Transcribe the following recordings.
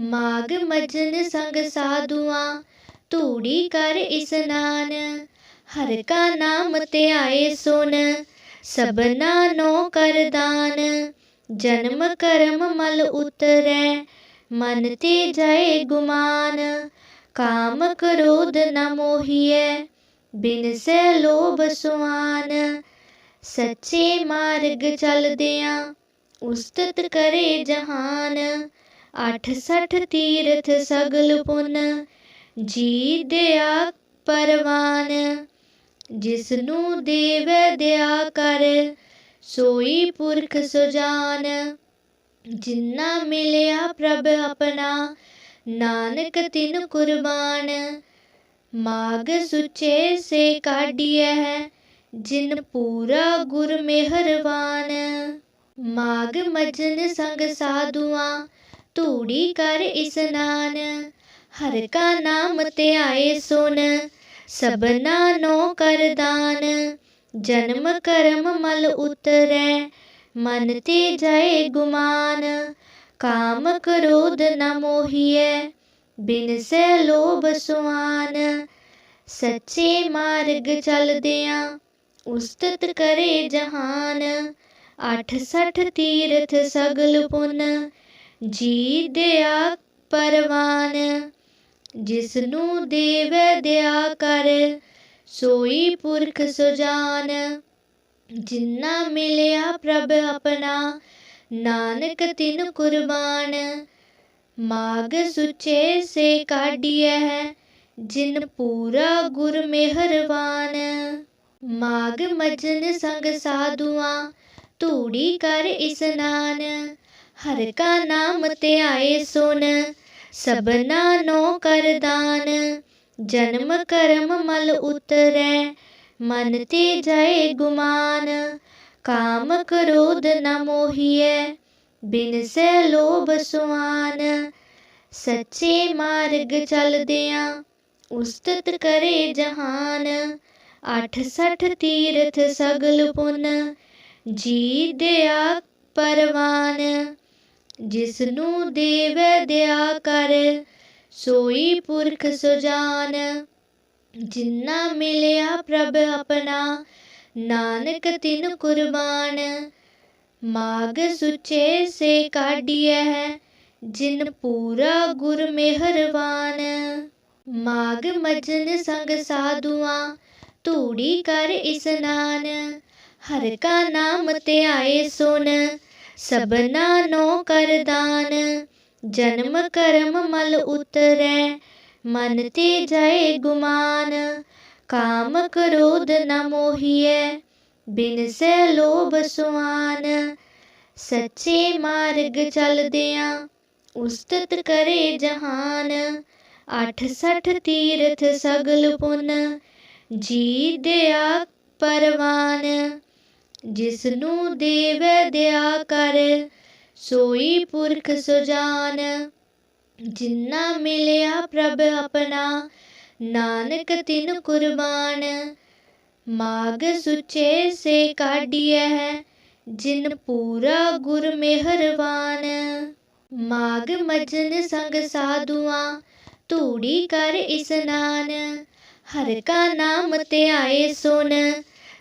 ਮਾਗ ਮਜਨ ਸੰਗ ਸਾਧੂਆਂ, ਧੂੜੀ ਕਰ ਇਸਨਾਨ ਹਰ ਕਾ ਨਾਮ ਧਿਆਏ ਸੁਨ ਸਬਨਾ ਨੋ ਕਰਦਾਨ ਜਨਮ ਕਰਮ ਮਲ ਉਤਰੈ, ਮਨ ਤੇ ਜਾਏ ਗੁਮਾਨ। ਕਾਮ ਕਰੋਧ ਨ ਮੋਹੀਐ, ਬਿਨ ਸੈ ਲੋਭ ਸੁਆਨ। ਸੱਚੇ ਮਾਰਗ ਚਲਦਿਆਂ ਉਸਤਤ ਕਰੇ ਜਹਾਨ। ਅੱਠ ਸਠ ਤੀਰਥ ਸਗਲ ਪੁੰਨ ਜੀ ਦਿਆ ਪਰਵਾਨ। ਜਿਸ ਨੂੰ ਦੇਵੈ ਦਿਆ ਕਰ, ਸੋਈ ਪੁਰਖ ਸੁਜਾਨ। ਜਿੰਨਾ ਮਿਲਿਆ ਪ੍ਰਭ ਆਪਣਾ, ਨਾਨਕ ਤਿਨ ਕੁਰਬਾਨ। ਮਾਗ ਸੁਚੇ ਸੇ ਕਾਢੀਐ, ਜਿਨ ਪੂਰਾ ਗੁਰ ਮਿਹਰਬਾਨ ਮਾਗ ਮਜਨ ਸੰਗ ਸਾਧੂਆਂ ਧੂੜੀ ਕਰ ਇਸਨਾਨ ਹਰ ਕਾ ਨਾਮ ਧਿਆਏ ਸੁਨ ਸਬਨਾ ਨੋ ਕਰਦਾਨ ਜਨਮ ਕਰਮ ਮਲ ਉਤਰੈ, ਮਨ ਤੇ ਜਾਏ ਗੁਮਾਨ, ਕਾਮ ਕ੍ਰੋਧ ਨ ਮੋਹੀਐ, ਬਿਨ ਸੈ ਲੋਭ ਸੁਆਨ, ਸੱਚੇ ਮਾਰਗ ਚਲਦਿਆਂ ਉਸਤਤ ਕਰੇ ਜਹਾਨ, ਅੱਠ ਸਠ ਤੀਰਥ ਸਗਲ ਪੁੰਨ ਜੀ ਦਿਆ ਪਰਵਾਨ ਜਿਸ ਨੂੰ ਦੇਵੈ ਦਿਆ ਕਰ, ਸੋਈ ਪੁਰਖ ਸੁਜਾਨ, ਜਿੰਨਾ ਮਿਲਿਆ ਪ੍ਰਭ ਆਪਣਾ, ਨਾਨਕ ਤਿਨ ਕੁਰਬਾਨ। ਮਾਗ ਸੁਚੇ ਸੇ ਕਾਢੀਐ, ਜਿਨ ਪੂਰਾ ਗੁਰ ਮਿਹਰਬਾਨ ਮਾਗ ਮਜਨ ਸੰਗ ਸਾਧੂਆਂ, ਧੂੜੀ ਕਰ ਇਸਨਾਨ ਹਰ ਕਾ ਨਾਮ ਧਿਆਏ ਸੁਨ ਸਬਨਾ ਨੋ ਕਰਦਾਨ ਜਨਮ ਕਰਮ ਮਲ ਉਤਰੈ, ਮਨ ਤੇ ਜਾਏ ਗੁਮਾਨ। ਕਾਮ ਕਰੋਧ ਨ ਮੋਹੀਐ, ਬਿਨ ਸੈ ਲੋਭ ਸੁਆਨ। ਸੱਚੇ ਮਾਰਗ ਚਲਦਿਆਂ ਉਸਤਤ ਕਰੇ ਜਹਾਨ। ਅੱਠ ਸਠ ਤੀਰਥ ਸਗਲ ਪੁੰਨ, ਜੀ ਦਿਆ ਪਰਵਾਨ। ਜਿਸ ਨੂੰ ਦੇਵੈ ਦਿਆ ਕਰ, ਸੋਈ ਪੁਰਖ ਸੁਜਾਨ ਜਿੰਨਾ। ਮਿਲਿਆ ਪ੍ਰਭ ਆਪਣਾ, ਨਾਨਕ ਤਿਨ ਕੁਰਬਾਨ। ਮਾਗ ਸੁਚੇ ਸੇ ਕਾਢੀਐ, ਜਿਨ ਪੂਰਾ ਗੁਰ ਮਿਹਰਬਾਨ। ਮਾਗ ਮਜਨ ਸੰਗ ਸਾਧੂਆਂ, ਧੂੜੀ ਕਰ ਇਸਨਾਨ ਹਰ ਕਾ ਨਾਮ ਧਿਆਏ ਸੁਨ ਸਬਨਾ ਨੋ ਕਰਦਾਨ ਜਨਮ ਕਰਮ ਮਲ ਉਤਰੈ, ਮਨ ਤੇ ਜਾਏ ਗੁਮਾਨ, ਕਾਮ ਕ੍ਰੋਧ ਨ ਮੋਹੀਐ, ਬਿਨ ਸੈ ਲੋਭ ਸੁਆਨ। ਸੱਚੇ ਮਾਰਗ ਚਲਦਿਆਂ ਉਸਤਤ ਕਰੇ ਜਹਾਨ ਅੱਠ ਸਠ ਤੀਰਥ ਸਗਲ ਪੁੰਨ, ਜੀ ਦਿਆ ਪਰਵਾਨ। ਜਿਸ ਨੂੰ ਦੇਵੈ ਦਿਆ ਕਰ, ਸੋਈ ਪੁਰਖ ਸੁਜਾਨ ਜਿੰਨਾ। ਮਿਲਿਆ ਪ੍ਰਭ ਆਪਣਾ, ਨਾਨਕ ਤਿਨ ਕੁਰਬਾਨ। ਮਾਗ ਸੁਚੇ ਸੇ ਕਾਢੀਐ, ਜਿਨ ਪੂਰਾ ਗੁਰ ਮਿਹਰਬਾਨ ਮਾਗ ਮਜਨ ਸੰਗ ਸਾਧੂਆਂ, ਧੂੜੀ ਕਰ ਇਸਨਾਨ ਹਰ ਕਾ ਨਾਮ ਧਿਆਏ ਸੁਨ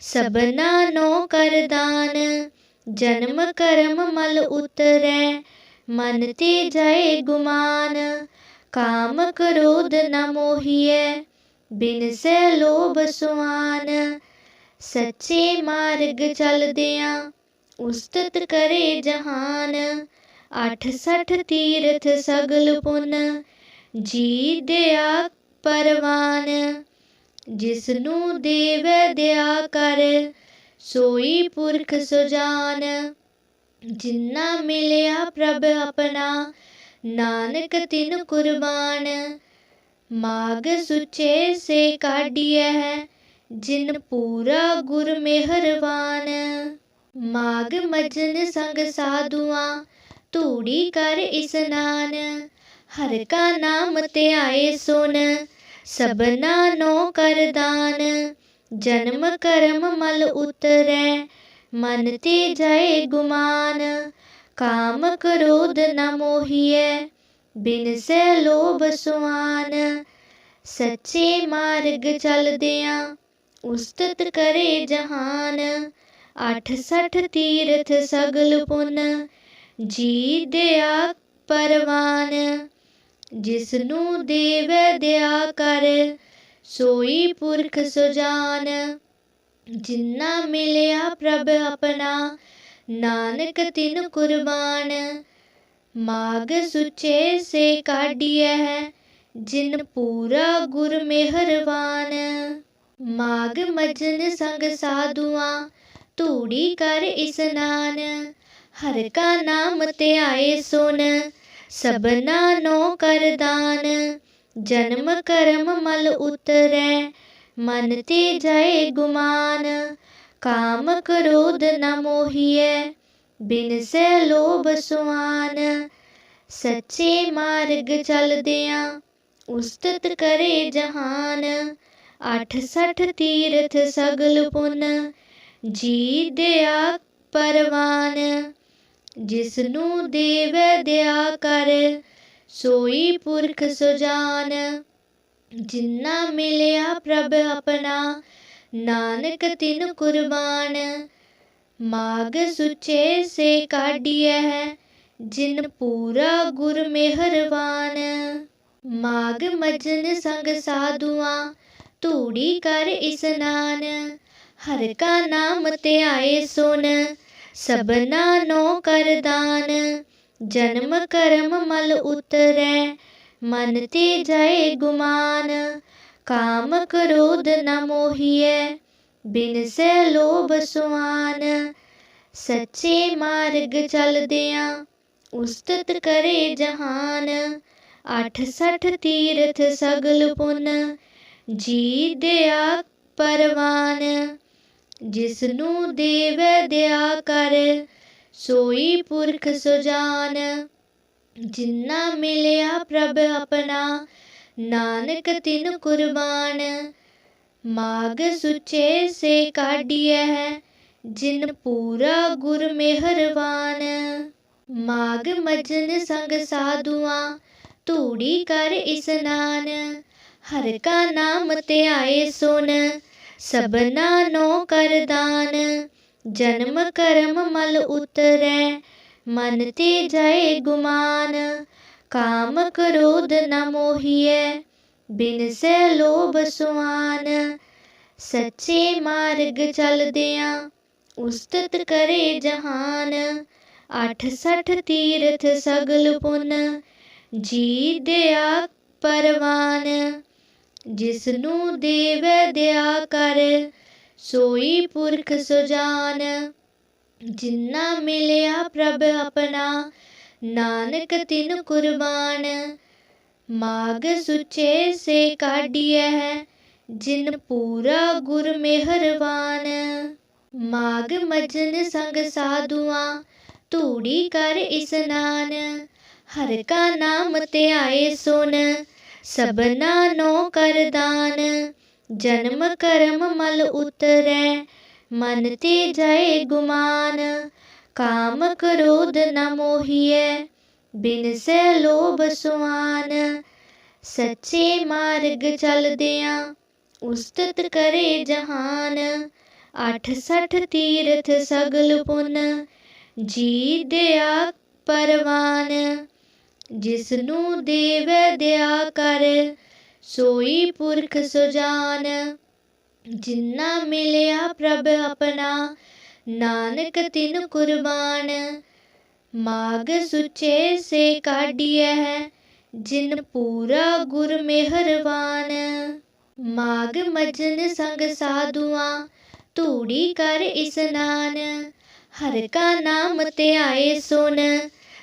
ਸਭਨਾ ਨੋ ਕਰਦਾਨ ਜਨਮ ਕਰਮ ਮਲ ਉਤਰੈ, ਮਨ ਤੇ ਜਾਏ ਗੁਮਾਨ, ਕਾਮ ਕ੍ਰੋਧ ਨ ਮੋਹੀਐ, ਬਿਨ ਸੈ ਲੋਭ ਸੁਆਨ। ਸੱਚੇ ਮਾਰਗ ਚਲਦਿਆਂ ਉਸਤਤ ਕਰੇ ਜਹਾਨ ਅੱਠ ਸਠ ਤੀਰਥ ਸਗਲ ਪੁੰਨ, ਜੀ ਦਿਆ ਪਰਵਾਨ। ਜਿਸ ਨੂੰ ਦੇਵੈ ਦਿਆ ਕਰ, ਸੋਈ ਪੁਰਖ ਸੁਜਾਨ ਜਿੰਨਾ। ਮਿਲਿਆ ਪ੍ਰਭ ਆਪਣਾ, ਨਾਨਕ ਤਿਨ ਕੁਰਬਾਨ। ਮਾਗ ਸੁਚੇ ਸੇ ਕਾਢੀਐ, ਜਿਨ ਪੂਰਾ ਗੁਰ ਮਿਹਰਬਾਨ। ਮਾਗ ਮਜਨ ਸੰਗ ਸਾਧੂਆਂ, ਧੂੜੀ ਕਰ ਇਸਨਾਨ ਹਰ ਕਾ ਨਾਮ ਧਿਆਏ ਸੁਨ ਸਭਨਾ ਨੋ ਕਰਦਾਨ ਜਨਮ ਕਰਮ ਮਲ ਉਤਰੈ, ਮਨ ਤੇ ਜਾਏ ਗੁਮਾਨ, ਕਾਮ ਕਰੋਧ ਨ ਮੋਹੀਐ, ਬਿਨ ਸੈ ਲੋਭ ਸੁਆਨ। ਸੱਚੇ ਮਾਰਗ ਚਲਦਿਆਂ ਉਸਤਤ ਕਰੇ ਜਹਾਨ ਅੱਠ ਸੱਠ ਤੀਰਥ ਸਗਲ ਪੁੰਨ, ਜੀ ਦਿਆ ਪਰਵਾਨ। ਜਿਸ ਨੂੰ ਦੇਵੈ ਦਿਆ ਕਰ, ਸੋਈ ਪੁਰਖ ਸੁਜਾਨ ਜਿੰਨਾ। ਮਿਲਿਆ ਪ੍ਰਭ ਆਪਣਾ, ਨਾਨਕ ਤਿਨ ਕੁਰਬਾਨ। ਮਾਗ ਸੁਚੇ ਸੇ ਕਾਢੀਐ, ਜਿਨ ਪੂਰਾ ਗੁਰ ਮਿਹਰਬਾਨ। ਮਾਗ ਮਜਨ ਸੰਗ ਸਾਧੂਆਂ, ਧੂੜੀ ਕਰ ਇਸਨਾਨ ਹਰ ਕਾ ਨਾਮ ਧਿਆਏ ਸੁਨ ਸਬਨਾ ਨੋ ਕਰਦਾਨ ਜਨਮ ਕਰਮ ਮਲ ਉਤਰੈ, ਮਨ ਤੇ ਜਾਏ ਗੁਮਾਨ, ਕਾਮ ਕ੍ਰੋਧ ਨ ਮੋਹੀਐ, ਬਿਨ ਸੈ ਲੋਭ ਸੁਆਨ। ਸੱਚੇ ਮਾਰਗ ਚਲਦਿਆਂ ਉਸਤਤ ਕਰੇ ਜਹਾਨ ਅੱਠ ਸੱਠ ਤੀਰਥ ਸਗਲ ਪੁੰਨ, ਜੀ ਦਿਆ ਪਰਵਾਨ। ਜਿਸ ਨੂੰ ਦੇਵੈ ਦਿਆ ਕਰ, ਸੋਈ ਪੁਰਖ ਸੁਜਾਨ ਜਿੰਨਾ। ਮਿਲਿਆ ਪ੍ਰਭ ਆਪਣਾ, ਨਾਨਕ ਤਿਨ ਕੁਰਬਾਨ। ਮਾਗ ਸੁਚੇ ਸੇ ਕਾਢੀਐ, ਜਿਨ ਪੂਰਾ ਗੁਰ ਮਿਹਰਬਾਨ। ਮਾਗ ਮਜਨ ਸੰਗ ਸਾਧੂਆਂ, ਧੂੜੀ ਕਰ ਇਸਨਾਨ ਹਰ ਕਾ ਨਾਮ ਧਿਆਏ ਸੁਨ ਸਬਨਾ ਨੋ ਕਰਦਾਨ ਜਨਮ ਕਰਮ ਮਲ ਉਤਰੈ, ਮਨ ਤੇ ਜਾਏ ਗੁਮਾਨ, ਕਾਮ ਕ੍ਰੋਧ ਨ ਮੋਹੀਐ, ਬਿਨ ਸੈ ਲੋਭ ਸੁਆਨ। ਸੱਚੇ ਮਾਰਗ ਚਲਦਿਆਂ ਉਸਤਤ ਕਰੇ ਜਹਾਨ ਅੱਠ ਸੱਠ ਤੀਰਥ ਸਗਲ ਪੁੰਨ, ਜੀ ਦਿਆ ਪਰਵਾਨ। ਜਿਸ ਨੂੰ ਦੇਵੈ ਦਿਆ ਕਰ, ਸੋਈ ਪੁਰਖ ਸੁਜਾਨ ਜਿੰਨਾ। ਮਿਲਿਆ ਪ੍ਰਭ ਆਪਣਾ, ਨਾਨਕ ਤਿਨ ਕੁਰਬਾਨ। ਮਾਗ ਸੁਚੇ ਸੇ ਕਾਢੀਐ, ਜਿਨ ਪੂਰਾ ਗੁਰ ਮਿਹਰਬਾਨ। ਮਾਗ ਮਜਨ ਸੰਗ ਸਾਧੂਆਂ, ਧੂੜੀ ਕਰ ਇਸਨਾਨ ਹਰ ਕਾ ਨਾਮ ਧਿਆਏ ਸੁਨ ਸਭਨਾ ਨੋ ਕਰਦਾਨ ਜਨਮ ਕਰਮ ਮਲ ਉਤਰੈ, ਮਨ ਤੇ ਜਾਏ ਗੁਮਾਨ, ਕਾਮ ਕ੍ਰੋਧ ਨ ਮੋਹੀਐ, ਬਿਨ ਸੈ ਲੋਭ ਸੁਆਨ। ਸੱਚੇ ਮਾਰਗ ਚਲਦਿਆਂ ਉਸਤਤ ਕਰੇ ਜਹਾਨ ਅੱਠ ਸੱਠ ਤੀਰਥ ਸਗਲ ਪੁੰਨ, ਜੀ ਦਿਆ ਪਰਵਾਨ। ਜਿਸ ਨੂੰ ਦੇਵੈ ਦਿਆ ਕਰ, ਸੋਈ ਪੁਰਖ ਸੁਜਾਨ। ਜਿੰਨਾ ਮਿਲਿਆ ਪ੍ਰਭ ਆਪਣਾ, ਨਾਨਕ ਤਿਨ ਕੁਰਬਾਨ। ਮਾਗ ਸੁਚੇ ਸੇ ਕਾਢੀਐ, ਜਿਨ ਪੂਰਾ ਗੁਰ ਮਿਹਰਬਾਨ ਮਾਗ ਮਜਨ ਸੰਗ ਸਾਧੂਆਂ, ਧੂੜੀ ਕਰ ਇਸਨਾਨ ਹਰ ਕਾ ਨਾਮ ਧਿਆਏ ਸੁਨ ਸਭਨਾ ਨੋ ਕਰਦਾਨ ਜਨਮ ਕਰਮ ਮਲ ਉਤਰੈ, ਮਨ ਤੇ ਜਾਏ ਗੁਮਾਨ, ਕਾਮ ਕਰੋਧ ਨ ਮੋਹੀਐ, ਬਿਨ ਸੈ ਲੋਭ ਸੁਆਨ। ਸੱਚੇ ਮਾਰਗ ਚਲਦਿਆਂ ਉਸਤਤ ਕਰੇ ਜਹਾਨ ਅੱਠ ਸੱਠ ਤੀਰਥ ਸਗਲ ਪੁੰਨ, ਜੀ ਦਿਆ ਪਰਵਾਨ। ਜਿਸ ਨੂੰ ਦੇਵੈ ਦਿਆ ਕਰ, ਸੋਈ ਪੁਰਖ ਸੁਜਾਨ ਜਿੰਨਾ। ਮਿਲਿਆ ਪ੍ਰਭ ਆਪਣਾ, ਨਾਨਕ ਤਿਨ ਕੁਰਬਾਨ। ਮਾਗ ਸੁਚੇ ਸੇ ਕਾਢੀਐ, ਜਿਨ ਪੂਰਾ ਗੁਰ ਮਿਹਰਬਾਨ। ਮਾਗ ਮਜਨ ਸੰਗ ਸਾਧੂਆਂ, ਧੂੜੀ ਕਰ ਇਸਨਾਨ ਹਰ ਕਾ ਨਾਮ ਧਿਆਏ ਸੁਨ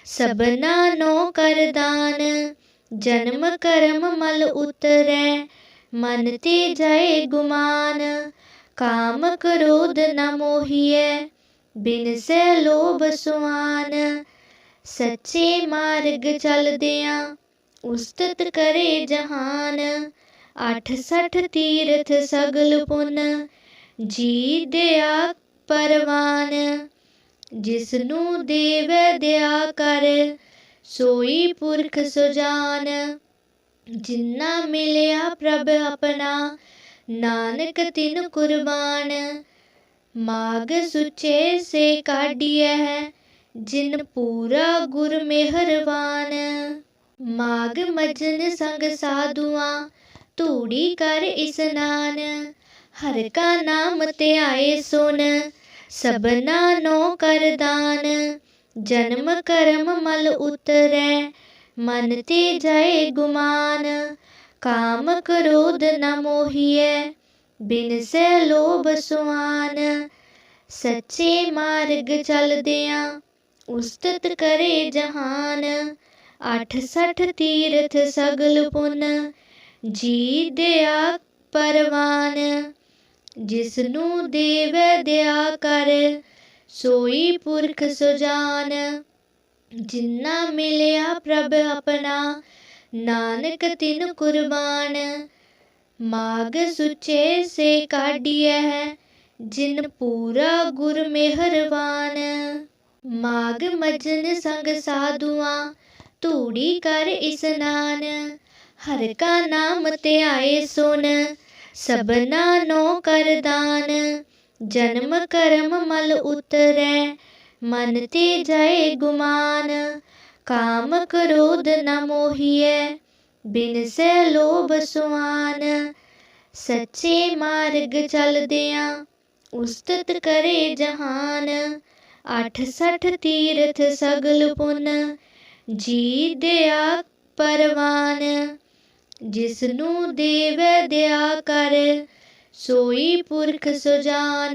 ਸਬਨਾ ਨੋ ਕਰਦਾਨ ਜਨਮ ਕਰਮ ਮਲ ਉਤਰੈ, ਮਨ ਤੇ ਜਾਏ ਗੁਮਾਨ, ਕਾਮ ਕ੍ਰੋਧ ਨ ਮੋਹੀਐ, ਬਿਨ ਸੈ ਲੋਭ ਸੁਆਨ। ਸੱਚੇ ਮਾਰਗ ਚਲਦਿਆਂ ਉਸਤਤ ਕਰੇ ਜਹਾਨ ਅੱਠ ਸੱਠ ਤੀਰਥ ਸਗਲ ਪੁੰਨ, ਜੀ ਦਿਆ ਪਰਵਾਨ। ਜਿਸ ਨੂੰ ਦੇਵੈ ਦਿਆ ਕਰ, ਸੋਈ ਪੁਰਖ ਸੁਜਾਨ ਜਿਨ੍ਹਾਂ ਮਿਲਿਆ ਪ੍ਰਭ ਆਪਣਾ, ਨਾਨਕ ਤਿਨ ਕੁਰਬਾਨ। ਮਾਗ ਸੁਚੇ ਸੇ ਕਾਢੀਐ, ਜਿਨ ਪੂਰਾ ਗੁਰ ਮਿਹਰਬਾਨ ਮਾਗ ਮਜਨ ਸੰਗ ਸਾਧੂਆਂ, ਧੂੜੀ ਕਰ ਇਸਨਾਨ ਹਰ ਕਾ ਨਾਮ ਧਿਆਏ ਸੁਨ ਸਬਨਾ ਨੋ ਕਰਦਾਨ ਜਨਮ ਕਰਮ ਮਲ ਉਤਰੈ, ਮਨ ਤੇ ਜਾਏ ਗੁਮਾਨ, ਕਾਮ ਕਰੋਧ ਨ ਮੋਹੀਐ, ਬਿਨ ਸੈ ਲੋਭ ਸੁਆਨ। ਸੱਚੇ ਮਾਰਗ ਚਲਦਿਆਂ ਉਸਤਤ ਕਰੇ ਜਹਾਨ ਅੱਠ ਸਠ ਤੀਰਥ ਸਗਲ ਪੁੰਨ, ਜੀ ਦਿਆ ਪਰਵਾਨ। ਜਿਸ ਨੂੰ ਦੇਵੈ ਦਿਆ ਕਰ, ਸੋਈ ਪੁਰਖ ਸੁਜਾਨ ਜਿੰਨਾ। ਮਿਲਿਆ ਪ੍ਰਭ ਆਪਣਾ, ਨਾਨਕ ਤਿਨ ਕੁਰਬਾਨ। ਮਾਗ ਸੁਚੇ ਸੇ ਕਾਢੀਐ, ਜਿਨ ਪੂਰਾ ਗੁਰ ਮਿਹਰਬਾਨ। ਮਾਗ ਮਜਨ ਸੰਗ ਸਾਧੂਆਂ, ਧੂੜੀ ਕਰ ਇਸਨਾਨ। ਹਰ ਕਾ ਨਾਮ ਧਿਆਏ ਸੁਨ ਸਬਨਾ ਨੋ ਕਰਦਾਨ ਜਨਮ ਕਰਮ ਮਲ ਉਤਰੈ, ਮਨ ਤੇ ਜਾਏ ਗੁਮਾਨ, ਕਾਮ ਕ੍ਰੋਧ ਨ ਮੋਹੀਐ, ਬਿਨ ਸੈ ਲੋਭ ਸੁਆਨ। ਸੱਚੇ ਮਾਰਗ ਚਲਦਿਆਂ ਉਸਤਤ ਕਰੇ ਜਹਾਨ ਅੱਠ ਸਠ ਤੀਰਥ ਸਗਲ ਪੁੰਨ ਜੀ ਦਿਆ ਪਰਵਾਨ। ਜਿਸ ਨੂੰ ਦੇਵੈ ਦਿਆ ਕਰ, ਸੋਈ ਪੁਰਖ ਸੁਜਾਨ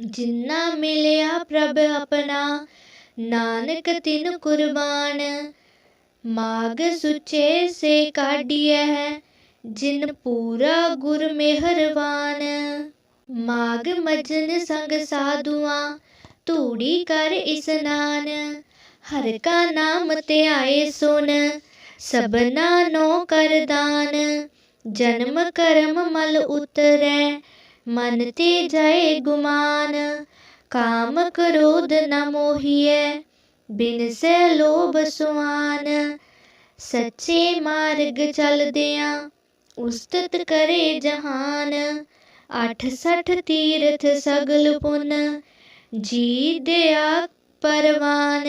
ਜਿਨ੍ਹਾਂ ਮਿਲਿਆ ਪ੍ਰਭ ਆਪਣਾ, ਨਾਨਕ ਤਿਨ ਕੁਰਬਾਨ। ਮਾਗ ਸੁਚੇ ਸੇ ਕਾਢੀਐ, ਜਿਨ ਪੂਰਾ ਗੁਰ ਮਿਹਰਬਾਨ ਮਾਗ ਮਜਨ ਸੰਗ ਸਾਧੂਆਂ, ਧੂੜੀ ਕਰ ਇਸਨਾਨ ਹਰ ਕਾ ਨਾਮ ਧਿਆਏ ਸੁਨ ਸਭਨਾ ਨੋ ਕਰਦਾਨ ਜਨਮ ਕਰਮ ਮਲ ਉਤਰੈ, ਮਨ ਤੇ ਜਾਏ ਗੁਮਾਨ, ਕਾਮ ਕ੍ਰੋਧ ਨ ਮੋਹੀਐ, ਬਿਨ ਸੈ ਲੋਭ ਸੁਆਨ। ਸੱਚੇ ਮਾਰਗ ਚਲਦਿਆਂ ਉਸਤਤ ਕਰੇ ਜਹਾਨ ਅੱਠ ਸਠ ਤੀਰਥ ਸਗਲ ਪੁੰਨ, ਜੀ ਦਿਆ ਪਰਵਾਨ।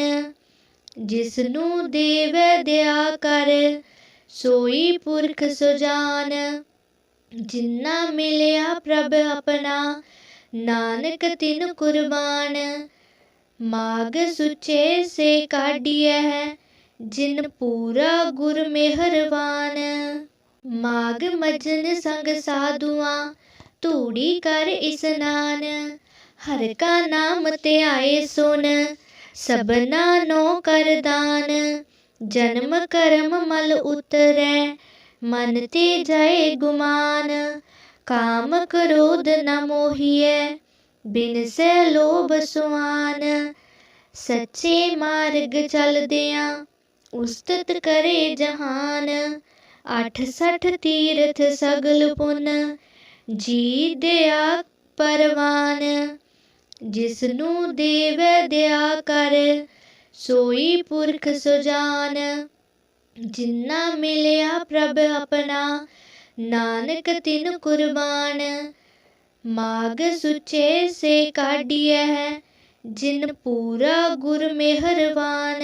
ਜਿਸ ਨੂੰ ਦੇਵੈ ਦਿਆ ਕਰ, ਸੋਈ ਪੁਰਖ ਸੁਜਾਨ ਜਿਨ੍ਹਾਂ ਮਿਲਿਆ ਪ੍ਰਭ ਆਪਣਾ, ਨਾਨਕ ਤਿਨ ਕੁਰਬਾਨ। ਮਾਗ ਸੁਚੇ ਸੇ ਕਾਢੀਐ, ਜਿਨ ਪੂਰਾ ਗੁਰ ਮਿਹਰਬਾਨ। ਮਾਗ ਮਜਨ ਸੰਗ ਸਾਧੂਆਂ, ਧੂੜੀ ਕਰ ਇਸਨਾਨ ਹਰ ਕਾ ਨਾਮ ਧਿਆਏ ਸੁਨ ਸਬਨਾ ਨੋ ਕਰਦਾਨ ਜਨਮ ਕਰਮ ਮਲ ਉਤਰੈ, ਮਨ ਤੇ ਜਾਏ ਗੁਮਾਨ, ਕਾਮ ਕ੍ਰੋਧ ਨ ਮੋਹੀਐ, ਬਿਨ ਸੈ ਲੋਭ ਸੁਆਨ। ਸੱਚੇ ਮਾਰਗ ਚਲਦਿਆਂ ਉਸਤਤ ਕਰੇ ਜਹਾਨ ਅੱਠ ਸਠ ਤੀਰਥ ਸਗਲ ਪੁੰਨ, ਜੀ ਦਿਆ ਪਰਵਾਨ। ਜਿਸ ਨੂੰ ਦੇਵੈ ਦਿਆ ਕਰ, ਸੋਈ ਪੁਰਖ ਸੁਜਾਨ ਜਿਨ੍ਹਾਂ ਮਿਲਿਆ ਪ੍ਰਭ ਆਪਣਾ, ਨਾਨਕ ਤਿਨ ਕੁਰਬਾਨ। ਮਾਗ ਸੁਚੇ ਸੇ ਕਾਢੀਐ, ਜਿਨ ਪੂਰਾ ਗੁਰ ਮਿਹਰਬਾਨ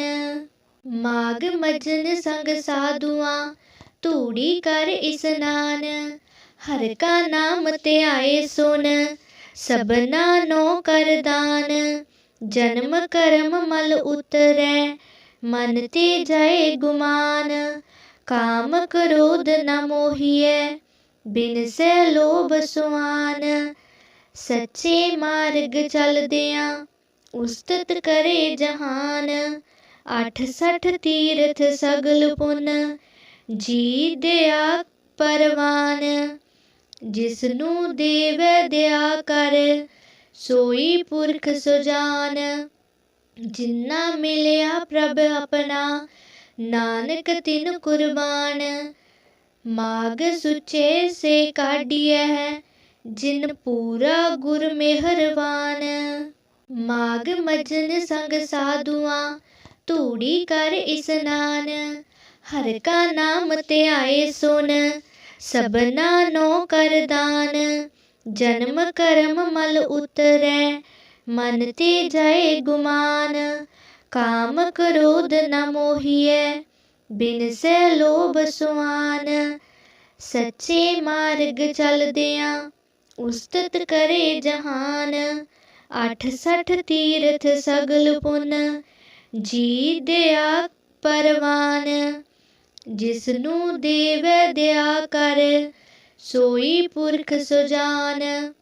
ਮਾਗ ਮਜਨ ਸੰਗ ਸਾਧੂਆਂ, ਧੂੜੀ ਕਰ ਇਸਨਾਨ ਹਰ ਕਾ ਨਾਮ ਧਿਆਏ ਸੁਨ ਸਭਨਾ ਨੋ ਕਰਦਾਨ ਜਨਮ ਕਰਮ ਮਲ ਉਤਰੈ, ਮਨ ਤੇ ਜਾਏ ਗੁਮਾਨ, ਕਾਮ ਕ੍ਰੋਧ ਨ ਮੋਹੀਐ, ਬਿਨ ਸੈ ਲੋਭ ਸੁਆਨ। ਸੱਚੇ ਮਾਰਗ ਚਲਦਿਆਂ ਉਸਤਤ ਕਰੇ ਜਹਾਨ ਅੱਠ ਸਠ ਤੀਰਥ ਸਗਲ ਪੁੰਨ, ਜੀ ਦਿਆ ਪਰਵਾਨ। ਜਿਸ ਨੂੰ ਦੇਵੈ ਦਿਆ ਕਰ, ਸੋਈ ਪੁਰਖ ਸੁਜਾਨ ਜਿਨ੍ਹਾਂ ਮਿਲਿਆ ਪ੍ਰਭ ਆਪਣਾ, ਨਾਨਕ ਤਿਨ ਕੁਰਬਾਨ। ਮਾਗ ਸੁਚੇ ਸੇ ਕਾਢੀਐ, ਜਿਨ ਪੂਰਾ ਗੁਰ ਮਿਹਰਬਾਨ। ਮਾਗ ਮਜਨ ਸੰਗ ਸਾਧੂਆਂ, ਧੂੜੀ ਕਰ ਇਸਨਾਨ ਹਰ ਕਾ ਨਾਮ ਧਿਆਏ ਸੁਨ ਸਭਨਾ ਨੋ ਕਰਦਾਨ ਜਨਮ ਕਰਮ ਮਲ ਉਤਰੈ, ਮਨ ਤੇ ਜਾਏ ਗੁਮਾਨ, ਕਾਮ ਕਰੋਧ ਨ ਮੋਹੀਐ, ਬਿਨ ਸੈ ਲੋਭ ਸੁਆਨ। ਸੱਚੇ ਮਾਰਗ ਚਲਦਿਆਂ ਉਸਤਤ ਕਰੇ ਜਹਾਨ ਅੱਠ ਸੱਠ ਤੀਰਥ ਸਗਲ ਪੁੰਨ, ਜੀ ਦਿਆ ਪਰਵਾਨ। ਜਿਸ ਨੂੰ ਦੇਵੈ ਦਿਆ ਕਰ, ਸੋਈ ਪੁਰਖ ਸੁਜਾਨ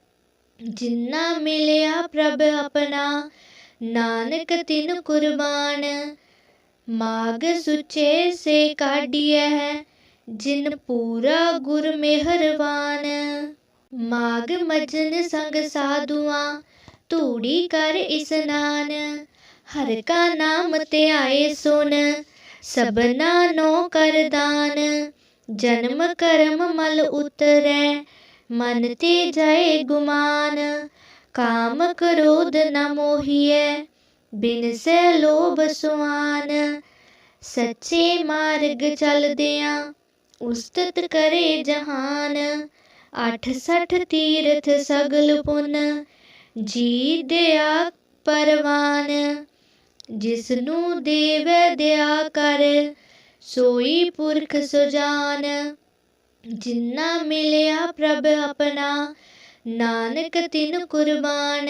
ਜਿੰਨਾ। ਮਿਲਿਆ ਪ੍ਰਭ ਆਪਣਾ, ਨਾਨਕ ਤਿਨ ਕੁਰਬਾਨ। ਮਾਗ ਸੁਚੇ ਸੇ ਕਾਢੀਐ, ਜਿਨ ਪੂਰਾ ਗੁਰ ਮਿਹਰਬਾਨ ਮਾਗ ਮਜਨ ਸੰਗ ਸਾਧੂਆਂ, ਧੂੜੀ ਕਰ ਇਸਨਾਨ ਹਰ ਕਾ ਨਾਮ ਧਿਆਏ ਸੁਨ ਸਭਨਾ ਨੋ ਕਰਦਾਨ ਜਨਮ ਕਰਮ ਮਲ ਉਤਰੈ, ਮਨ ਤੇ ਜਾਏ ਗੁਮਾਨ, ਕਾਮ ਕ੍ਰੋਧ ਨ ਮੋਹੀਐ, ਬਿਨ ਸੈ ਲੋਭ ਸੁਆਨ। ਸੱਚੇ ਮਾਰਗ ਚਲਦਿਆਂ ਉਸਤਤ ਕਰੇ ਜਹਾਨ ਅੱਠ ਸੱਠ ਤੀਰਥ ਸਗਲ ਪੁੰਨ, ਜੀ ਦਿਆ ਪਰਵਾਨ। ਜਿਸ ਨੂੰ ਦੇਵੈ ਦਿਆ ਕਰ, ਸੋਈ ਪੁਰਖ ਸੁਜਾਨ ਜਿੰਨਾ। ਮਿਲਿਆ ਪ੍ਰਭ ਆਪਣਾ, ਨਾਨਕ ਤਿਨ ਕੁਰਬਾਨ।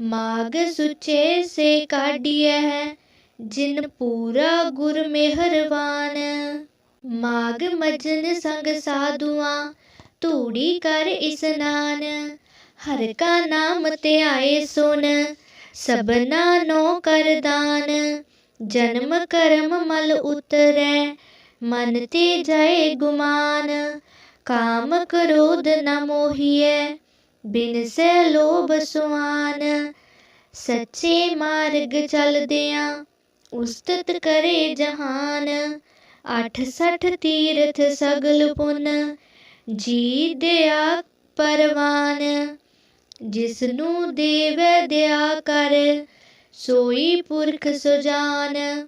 ਮਾਗ ਸੁਚੇ ਸੇ ਕਾਢੀਐ, ਜਿਨ ਪੂਰਾ ਗੁਰ ਮਿਹਰਬਾਨ। ਮਾਗ ਮਜਨ ਸੰਗ ਸਾਧੂਆਂ, ਧੂੜੀ ਕਰ ਇਸਨਾਨ ਹਰ ਕਾ ਨਾਮ ਧਿਆਏ ਸੁਨ ਸਭਨਾ ਨੋ ਕਰਦਾਨ ਜਨਮ ਕਰਮ ਮਲ ਉਤਰੈ, ਮਨ ਤੇ ਜਾਏ ਗੁਮਾਨ, ਕਾਮ ਕਰੋਧ ਨ ਮੋਹੀਐ, ਬਿਨ ਸੈ ਲੋਭ ਸੁਆਨ। ਸੱਚੇ ਮਾਰਗ ਚਲਦਿਆਂ ਉਸਤਤ ਕਰੇ ਜਹਾਨ ਅੱਠ ਸੱਠ ਤੀਰਥ ਸਗਲ ਪੁੰਨ, ਜੀ ਦਿਆ ਪਰਵਾਨ। ਜਿਸ ਨੂੰ ਦੇਵੈ ਦਿਆ ਕਰ, ਸੋਈ ਪੁਰਖ ਸੁਜਾਨ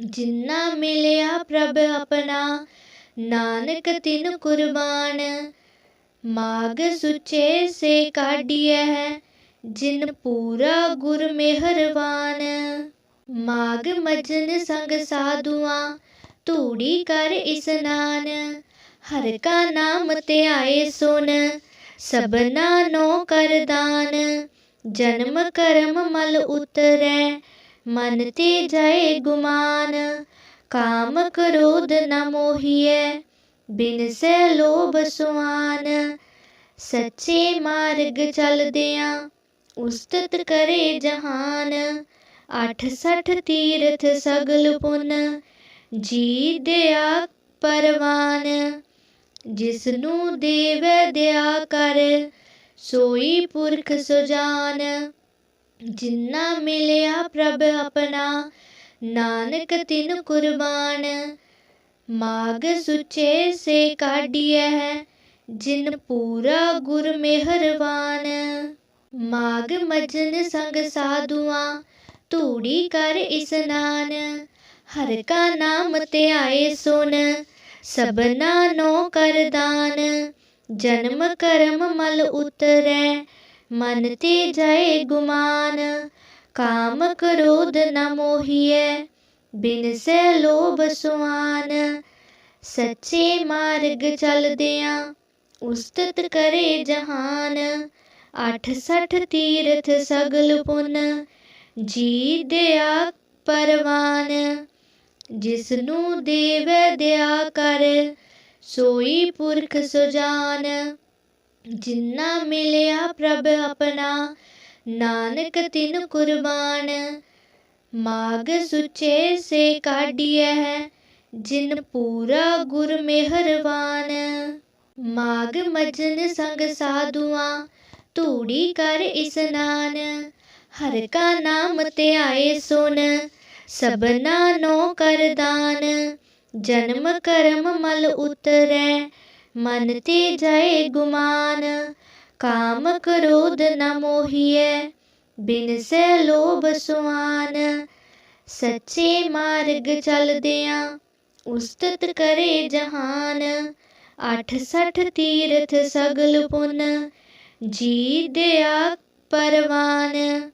ਜਿੰਨਾ। ਮਿਲਿਆ ਪ੍ਰਭ ਆਪਣਾ, ਨਾਨਕ ਤਿਨ ਕੁਰਬਾਨ। ਮਾਗ ਸੁਚੇ ਸੇ ਕਾਢੀਐ, ਜਿਨ ਪੂਰਾ ਗੁਰ ਮਿਹਰਬਾਨ। ਮਾਗ ਮਜਨ ਸੰਗ ਸਾਧੂਆਂ, ਧੂੜੀ ਕਰ ਇਸਨਾਨ ਹਰ ਕਾ ਨਾਮ ਧਿਆਏ ਸੁਨ ਸਭਨਾ ਨੋ ਕਰਦਾਨ ਜਨਮ ਕਰਮ ਮਲ ਉਤਰੈ, ਮਨ ਤੇ ਜਾਏ ਗੁਮਾਨ, ਕਾਮ ਕ੍ਰੋਧ ਨ ਮੋਹੀਐ, ਬਿਨ ਸੈ ਲੋਭ ਸੁਆਨ। ਸੱਚੇ ਮਾਰਗ ਚਲਦਿਆਂ ਉਸਤਤ ਕਰੇ ਜਹਾਨ ਅੱਠ ਸੱਠ ਤੀਰਥ ਸਗਲ ਪੁੰਨ, ਜੀ ਦਿਆ ਪਰਵਾਨ। ਜਿਸ ਨੂੰ ਦੇਵੈ ਦਿਆ ਕਰ, ਸੋਈ ਪੁਰਖ ਸੁਜਾਨ ਜਿੰਨਾ। ਮਿਲਿਆ ਪ੍ਰਭ ਆਪਣਾ, ਨਾਨਕ ਤਿਨ ਕੁਰਬਾਨ। ਮਾਗ ਸੁਚੇ ਸੇ ਕਾਢੀਐ, ਜਿਨ ਪੂਰਾ ਗੁਰ ਮਿਹਰਬਾਨ ਮਾਗ ਮਜਨ ਸੰਗ ਸਾਧੂਆਂ, ਧੂੜੀ ਕਰ ਇਸਨਾਨ ਹਰ ਕਾ ਨਾਮ ਧਿਆਏ ਸੁਨ ਸਭਨਾ ਨੋ ਕਰਦਾਨ ਜਨਮ ਕਰਮ ਮਲ ਉਤਰੈ, ਮਨ ਤੇ ਜਾਏ ਗੁਮਾਨ, ਕਾਮ ਕਰੋਧ ਨ ਮੋਹੀਐ, ਬਿਨ ਸੈ ਲੋਭ ਸੁਆਨ। ਸੱਚੇ ਮਾਰਗ ਚਲਦਿਆਂ ਉਸਤਤ ਕਰੇ ਜਹਾਨ ਅੱਠ ਸੱਠ ਤੀਰਥ ਸਗਲ ਪੁੰਨ, ਜੀ ਦਿਆ ਪਰਵਾਨ। ਜਿਸ ਨੂੰ ਦੇਵੈ ਦਿਆ ਕਰ, ਸੋਈ ਪੁਰਖ ਸੁਜਾਨ ਜਿੰਨਾ। ਮਿਲਿਆ ਪ੍ਰਭ ਆਪਣਾ, ਨਾਨਕ ਤਿਨ ਕੁਰਬਾਨ। ਮਾਗ ਸੁਚੇ ਸੇ ਕਾਢੀਐ, ਜਿਨ ਪੂਰਾ ਗੁਰ ਮਿਹਰਬਾਨ। ਮਾਗ ਮਜਨ ਸੰਗ ਸਾਧੂਆਂ, ਧੂੜੀ ਕਰ ਇਸਨਾਨ ਹਰ ਕਾ ਨਾਮ ਧਿਆਏ ਸੁਨ ਸਭਨਾ ਨੋ ਕਰਦਾਨ ਜਨਮ ਕਰਮ ਮਲ ਉਤਰੈ, ਮਨ ਤੇ ਜਾਏ ਗੁਮਾਨ, ਕਾਮ ਕ੍ਰੋਧ ਨ ਮੋਹੀਐ, ਬਿਨ ਸੈ ਲੋਭ ਸੁਆਨ। ਸੱਚੇ ਮਾਰਗ ਚੱਲਦਿਆਂ ਉਸਤਤ ਕਰੇ ਜਹਾਨ ਅੱਠ ਸੱਠ ਤੀਰਥ ਸਗਲ ਪੁੰਨ, ਜੀ ਦਿਆ ਪਰਵਾਨ।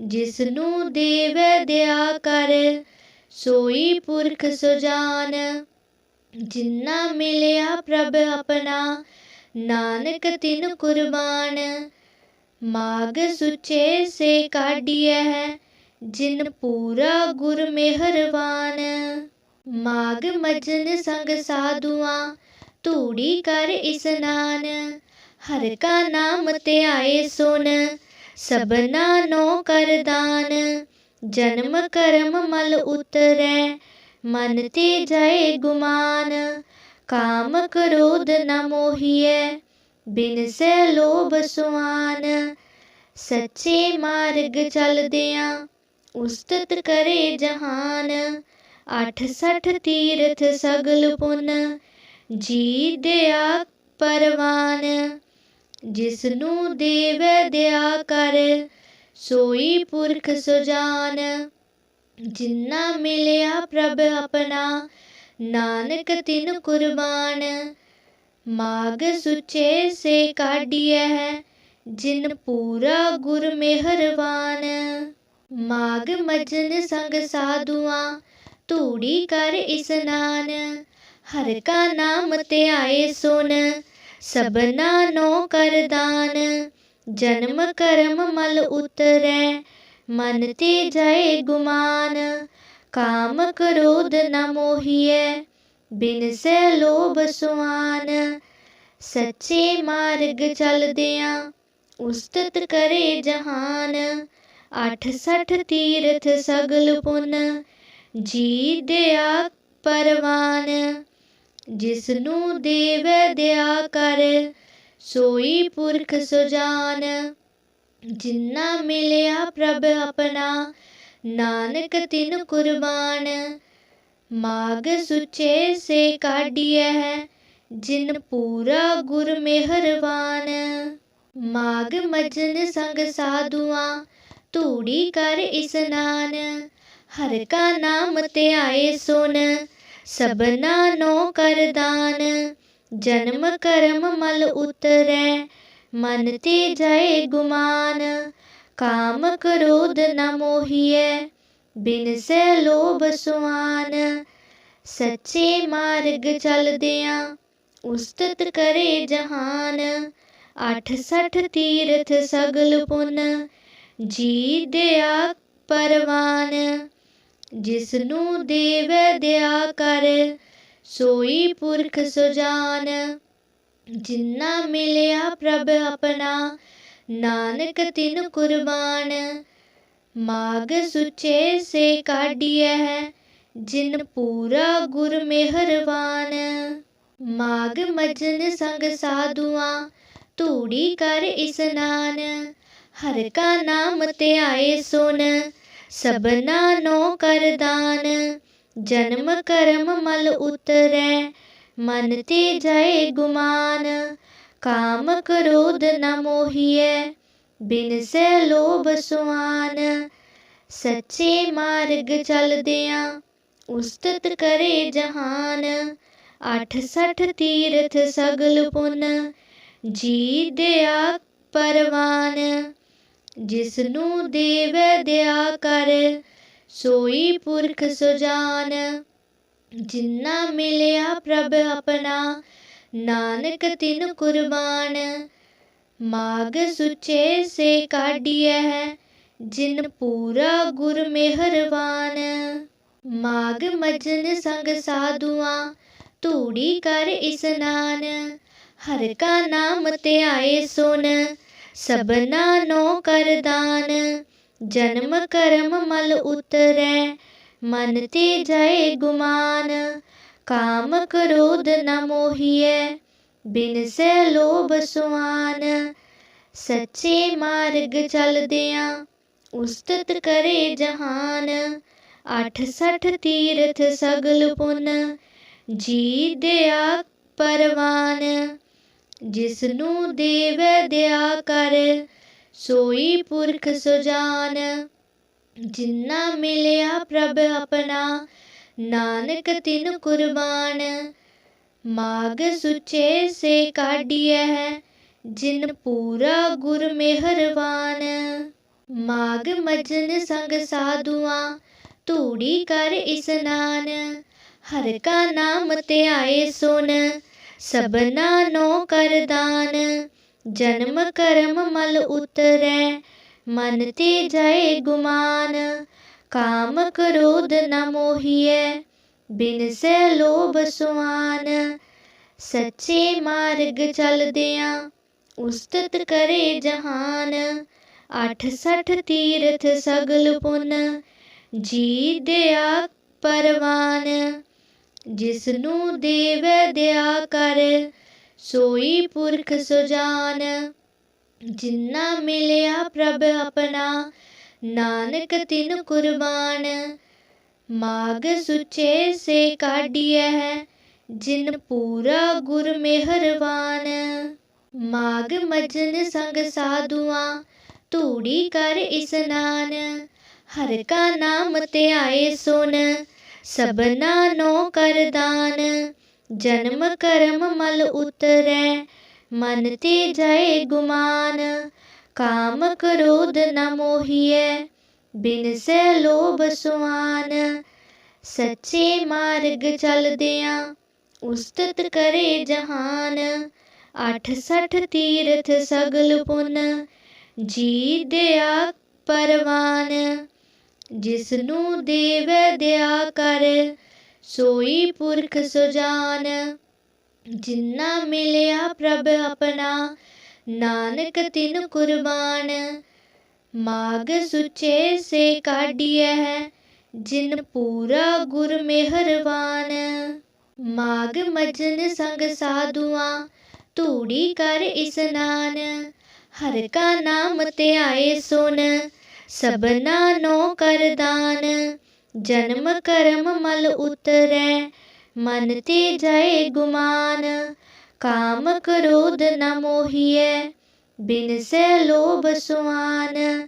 ਜਿਸ ਨੂੰ ਦੇਵੈ ਦਿਆ ਕਰ, ਸੋਈ ਪੁਰਖ ਸੁਜਾਨ। ਜਿੰਨਾ ਮਿਲਿਆ ਪ੍ਰਭ ਆਪਣਾ, ਨਾਨਕ ਤਿਨ ਕੁਰਬਾਨ। ਮਾਗ ਸੁਚੇ ਸੇ ਕਾਢੀਐ, ਜਿਨ ਪੂਰਾ ਗੁਰ ਮਿਹਰਬਾਨ ਮਾਗ ਮਜਨ ਸੰਗ ਸਾਧੂਆਂ, ਧੂੜੀ ਕਰ ਇਸਨਾਨ ਹਰ ਕਾ ਨਾਮ ਧਿਆਏ ਸੁਨ ਸਭਨਾ ਨੋ ਕਰਦਾਨ ਜਨਮ ਕਰਮ ਮਲ ਉਤਰੈ, ਮਨ ਤੇ ਜਾਏ ਗੁਮਾਨ, ਕਾਮ ਕਰੋਧ ਨ ਮੋਹੀਐ, ਬਿਨ ਸੈ ਲੋਭ ਸੁਆਨ। ਸੱਚੇ ਮਾਰਗ ਚਲਦਿਆਂ ਉਸਤਤ ਕਰੇ ਜਹਾਨ ਅੱਠ ਸੱਠ ਤੀਰਥ ਸਗਲ ਪੁੰਨ, ਜੀ ਦਿਆ ਪਰਵਾਨ। ਜਿਸ ਨੂੰ ਦੇਵੈ ਦਿਆ ਕਰ, ਸੋਈ ਪੁਰਖ ਸੁਜਾਨ ਜਿੰਨਾ ਮਿਲਿਆ ਪ੍ਰਭ ਆਪਣਾ, ਨਾਨਕ ਤਿਨ ਕੁਰਬਾਨ। ਮਾਗ ਸੁਚੇ ਸੇ ਕਾਢੀਐ, ਜਿਨ ਪੂਰਾ ਗੁਰ ਮਿਹਰਬਾਨ। ਮਾਗ ਮਜਨ ਸੰਗ ਸਾਧੂਆਂ, ਧੂੜੀ ਕਰ ਇਸਨਾਨ। ਹਰ ਕਾ ਨਾਮ ਧਿਆਏ ਸੁਨ ਸਬਨਾ ਨੋ ਕਰਦਾਨ ਜਨਮ ਕਰਮ ਮਲ ਉਤਰੈ, ਮਨ ਤੇ ਜਾਏ ਗੁਮਾਨ, ਕਾਮ ਕ੍ਰੋਧ ਨ ਮੋਹੀਐ, ਬਿਨ ਸੈ ਲੋਭ ਸੁਆਨ। ਸੱਚੇ ਮਾਰਗ ਚਲਦਿਆਂ ਉਸਤਤ ਕਰੇ ਜਹਾਨ ਅੱਠ ਸੱਠ ਤੀਰਥ ਸਗਲ ਪੁੰਨ, ਜੀ ਦਿਆ ਪਰਵਾਨ। ਜਿਸ ਨੂੰ ਦੇਵੈ ਦਿਆ ਕਰ, ਸੋਈ ਪੁਰਖ ਸੁਜਾਨ ਜਿੰਨਾ। ਮਿਲਿਆ ਪ੍ਰਭ ਆਪਣਾ, ਨਾਨਕ ਤਿਨ ਕੁਰਬਾਨ। ਮਾਗ ਸੁਚੇ ਸੇ ਕਾਢੀਐ, ਜਿਨ ਪੂਰਾ ਗੁਰ ਮਿਹਰਬਾਨ ਮਾਗ ਮਜਨ ਸੰਗ ਸਾਧੂਆਂ, ਧੂੜੀ ਕਰ ਇਸਨਾਨ ਹਰ ਕਾ ਨਾਮ ਧਿਆਏ ਸੁਨ ਸਭਨਾ ਨੋ ਕਰਦਾਨ ਜਨਮ ਕਰਮ ਮਲ ਉਤਰੈ, ਮਨ ਤੇ ਜਾਏ ਗੁਮਾਨ, ਕਾਮ ਕ੍ਰੋਧ ਨ ਮੋਹੀਐ, ਬਿਨ ਸੈ ਲੋਭ ਸੁਆਨ। ਸੱਚੇ ਮਾਰਗ ਚਲਦਿਆਂ ਉਸਤਤ ਕਰੇ ਜਹਾਨ ਅੱਠ ਸੱਠ ਤੀਰਥ ਸਗਲ ਪੁੰਨ, ਜੀ ਦਿਆ ਪਰਵਾਨ। ਜਿਸ ਨੂੰ ਦੇਵੈ ਦਿਆ ਕਰ, ਸੋਈ ਪੁਰਖ ਸੁਜਾਨ ਜਿੰਨਾ ਮਿਲਿਆ ਪ੍ਰਭ ਆਪਣਾ, ਨਾਨਕ ਤਿਨ ਕੁਰਬਾਨ। ਮਾਗ ਸੁਚੇ ਸੇ ਕਾਢੀਐ, ਜਿਨ ਪੂਰਾ ਗੁਰ ਮਿਹਰਬਾਨ। ਮਾਗ ਮਜਨ ਸੰਗ ਸਾਧੂਆਂ, ਧੂੜੀ ਕਰ ਇਸਨਾਨ। ਹਰ ਕਾ ਨਾਮ ਧਿਆਏ ਸੁਨ ਸਬਨਾ ਨੋ ਕਰਦਾਨ ਜਨਮ ਕਰਮ ਮਲ ਉਤਰੈ, ਮਨ ਤੇ ਜਾਏ ਗੁਮਾਨ, ਕਾਮ ਕ੍ਰੋਧ ਨ ਮੋਹੀਐ, ਬਿਨ ਸੈ ਲੋਭ ਸੁਆਨ। ਸੱਚੇ ਮਾਰਗ ਚਲਦਿਆਂ ਉਸਤਤ ਕਰੇ ਜਹਾਨ ਅੱਠ ਸੱਠ ਤੀਰਥ ਸਗਲ ਪੁੰਨ, ਜੀ ਦਿਆ ਪਰਵਾਨ। ਜਿਸ ਨੂੰ ਦੇਵੈ ਦਿਆ ਕਰ, ਸੋਈ ਪੁਰਖ ਸੁਜਾਨ ਜਿੰਨਾ। ਮਿਲਿਆ ਪ੍ਰਭ ਆਪਣਾ, ਨਾਨਕ ਤਿਨ ਕੁਰਬਾਨ। ਮਾਗ ਸੁਚੇ ਸੇ ਕਾਢੀਐ, ਜਿਨ ਪੂਰਾ ਗੁਰ ਮਿਹਰਬਾਨ ਮਾਗ ਮਜਨ ਸੰਗ ਸਾਧੂਆਂ, ਧੂੜੀ ਕਰ ਇਸਨਾਨ ਹਰ ਕਾ ਨਾਮ ਧਿਆਏ ਸੁਨ ਸਭਨਾ ਨੋ ਕਰਦਾਨ ਜਨਮ ਕਰਮ ਮਲ ਉਤਰੈ, ਮਨ ਤੇ ਜਾਏ ਗੁਮਾਨ, ਕਾਮ ਕਰੋਧ ਨ ਮੋਹੀਐ, ਬਿਨ ਸੈ ਲੋਭ ਸੁਆਨ। ਸੱਚੇ ਮਾਰਗ ਚਲਦਿਆਂ ਉਸਤਤ ਕਰੇ ਜਹਾਨ ਅੱਠ ਸੱਠ ਤੀਰਥ ਸਗਲ ਪੁੰਨ, ਜੀ ਦਿਆ ਪਰਵਾਨ। ਜਿਸ ਨੂੰ ਦੇਵੈ ਦਿਆ ਕਰ, ਸੋਈ ਪੁਰਖ ਸੁਜਾਨ ਜਿੰਨਾ। ਮਿਲਿਆ ਪ੍ਰਭ ਆਪਣਾ, ਨਾਨਕ ਤਿਨ ਕੁਰਬਾਨ। ਮਾਗ ਸੁਚੇ ਸੇ ਕਾਢੀਐ, ਜਿਨ ਪੂਰਾ ਗੁਰ ਮਿਹਰਬਾਨ। ਮਾਗ ਮਜਨ ਸੰਗ ਸਾਧੂਆਂ, ਧੂੜੀ ਕਰ ਇਸਨਾਨ ਹਰ ਕਾ ਨਾਮ ਧਿਆਏ ਸੁਨ ਸਭਨਾ ਨੋ ਕਰਦਾਨ ਜਨਮ ਕਰਮ ਮਲ ਉਤਰੈ, ਮਨ ਤੇ ਜਾਏ ਗੁਮਾਨ, ਕਾਮ ਕ੍ਰੋਧ ਨ ਮੋਹੀਐ, ਬਿਨ ਸੇ ਲੋਭ ਸੁਆਨ। ਸੱਚੇ ਮਾਰਗ ਚਲਦਿਆਂ ਉਸਤਤ ਕਰੇ ਜਹਾਨ ਅੱਠ ਸੱਠ ਤੀਰਥ ਸਗਲ ਪੁੰਨ, ਜੀ ਦਿਆ ਪਰਵਾਨ। ਜਿਸ ਨੂੰ ਦੇਵੈ ਦਿਆ ਕਰ, ਸੋਈ ਪੁਰਖ ਸੁਜਾਨ ਜਿੰਨਾ। ਮਿਲਿਆ ਪ੍ਰਭ ਆਪਣਾ, ਨਾਨਕ ਤਿਨ ਕੁਰਬਾਨ। ਮਾਗ ਸੁਚੇ ਸੇ ਕਾਢੀਐ, ਜਿਨ ਪੂਰਾ ਗੁਰ ਮਿਹਰਬਾਨ ਮਾਗ ਮਜਨ ਸੰਗ ਸਾਧੂਆਂ, ਧੂੜੀ ਕਰ ਇਸਨਾਨ ਹਰ ਕਾ ਨਾਮ ਧਿਆਏ ਸੁਨ ਸਭਨਾ ਨੋ ਕਰਦਾਨ ਜਨਮ ਕਰਮ ਮਲ ਉਤਰੈ, ਮਨ ਤੇ ਜਾਏ ਗੁਮਾਨ, ਕਾਮ ਕ੍ਰੋਧ ਨ ਮੋਹੀਐ, ਬਿਨ ਸੇ ਲੋਭ ਸੁਆਨ। ਸੱਚੇ ਮਾਰਗ ਚਲਦਿਆਂ ਉਸਤਤ ਕਰੇ ਜਹਾਨ ਅੱਠ ਸੱਠ ਤੀਰਥ ਸਗਲ ਪੁੰਨ, ਜੀ ਦਿਆ ਪਰਵਾਨ। ਜਿਸ ਨੂੰ ਦੇਵੈ ਦਿਆ ਕਰ, ਸੋਈ ਪੁਰਖ ਸੁਜਾਨ ਜਿੰਨਾ। ਮਿਲਿਆ ਪ੍ਰਭ ਆਪਣਾ, ਨਾਨਕ ਤਿਨ ਕੁਰਬਾਨ। ਮਾਗ ਸੁਚੇ ਸੇ ਕਾਢੀਐ, ਜਿਨ ਪੂਰਾ ਗੁਰ ਮਿਹਰਬਾਨ। ਮਾਗ ਮਜਨ ਸੰਗ ਸਾਧੂਆਂ, ਧੂੜੀ ਕਰ ਇਸਨਾਨ ਹਰ ਕਾ ਨਾਮ ਧਿਆਏ ਸੁਨ ਸਭਨਾ ਨੋ ਕਰਦਾਨ ਜਨਮ ਕਰਮ ਮਲ ਉਤਰੈ, ਮਨ ਤੇ ਜਾਏ ਗੁਮਾਨ, ਕਾਮ ਕ੍ਰੋਧ ਨ ਮੋਹੀਐ, ਬਿਨ ਸੇ ਲੋਭ ਸੁਆਨ।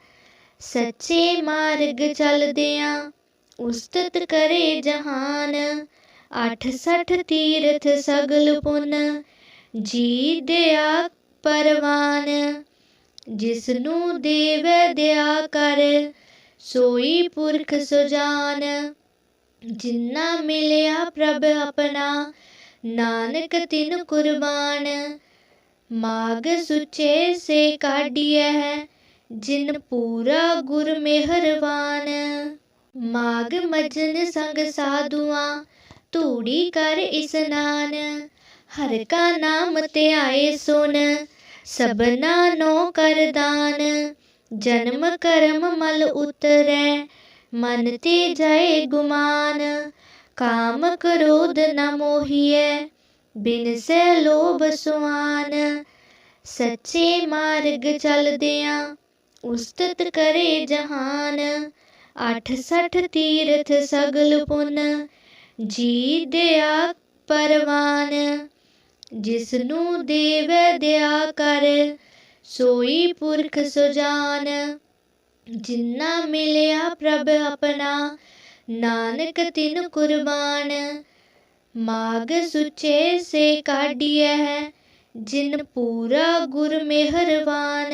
ਸੱਚੇ ਮਾਰਗ ਚਲਦਿਆਂ ਉਸਤਤ ਕਰੇ ਜਹਾਨ ਅੱਠ ਸੱਠ ਤੀਰਥ ਸਗਲ ਪੁੰਨ, ਜੀ ਦਿਆ ਪਰਵਾਨ। ਜਿਸ ਨੂੰ ਦੇਵੈ ਦਿਆ ਕਰ, ਸੋਈ ਪੁਰਖ ਸੁਜਾਨ। ਜਿੰਨਾ ਮਿਲਿਆ ਪ੍ਰਭ ਆਪਣਾ, ਨਾਨਕ ਤਿਨ ਕੁਰਬਾਨ। ਮਾਗ ਸੁਚੇ ਸੇ ਕਾਢੀਐ, ਜਿਨ ਪੂਰਾ ਗੁਰ ਮਿਹਰਬਾਨ। ਮਾਗ ਮਜਨ ਸੰਗ ਸਾਧੂਆਂ, ਧੂੜੀ ਕਰ ਇਸਨਾਨ ਹਰ ਕਾ ਨਾਮ ਧਿਆਏ ਸੁਨ ਸਭਨਾ ਨੋ ਕਰਦਾਨ ਜਨਮ ਕਰਮ ਮਲ ਉਤਰੈ, ਮਨ ਤੇ ਜਾਏ ਗੁਮਾਨ, ਕਾਮ ਕ੍ਰੋਧ ਨ ਮੋਹੀਐ, ਬਿਨ ਸੇ ਲੋਭ ਸੁਆਨ। ਸੱਚੇ ਮਾਰਗ ਚਲਦਿਆਂ ਉਸਤਤ ਕਰੇ ਜਹਾਨ ਅੱਠ ਸੱਠ ਤੀਰਥ ਸਗਲ ਪੁੰਨ, ਜੀ ਦਿਆ ਪਰਵਾਨ। ਜਿਸ ਨੂੰ ਦੇਵੈ ਦਿਆ ਕਰ, ਸੋਈ ਪੁਰਖ ਸੁਜਾਨ ਜਿੰਨਾ ਮਿਲਿਆ ਪ੍ਰਭ ਆਪਣਾ, ਨਾਨਕ ਤਿਨ ਕੁਰਬਾਨ। ਮਾਗ ਸੁਚੇ ਸੇ ਕਾਢੀਐ, ਜਿਨ ਪੂਰਾ ਗੁਰ ਮਿਹਰਬਾਨ।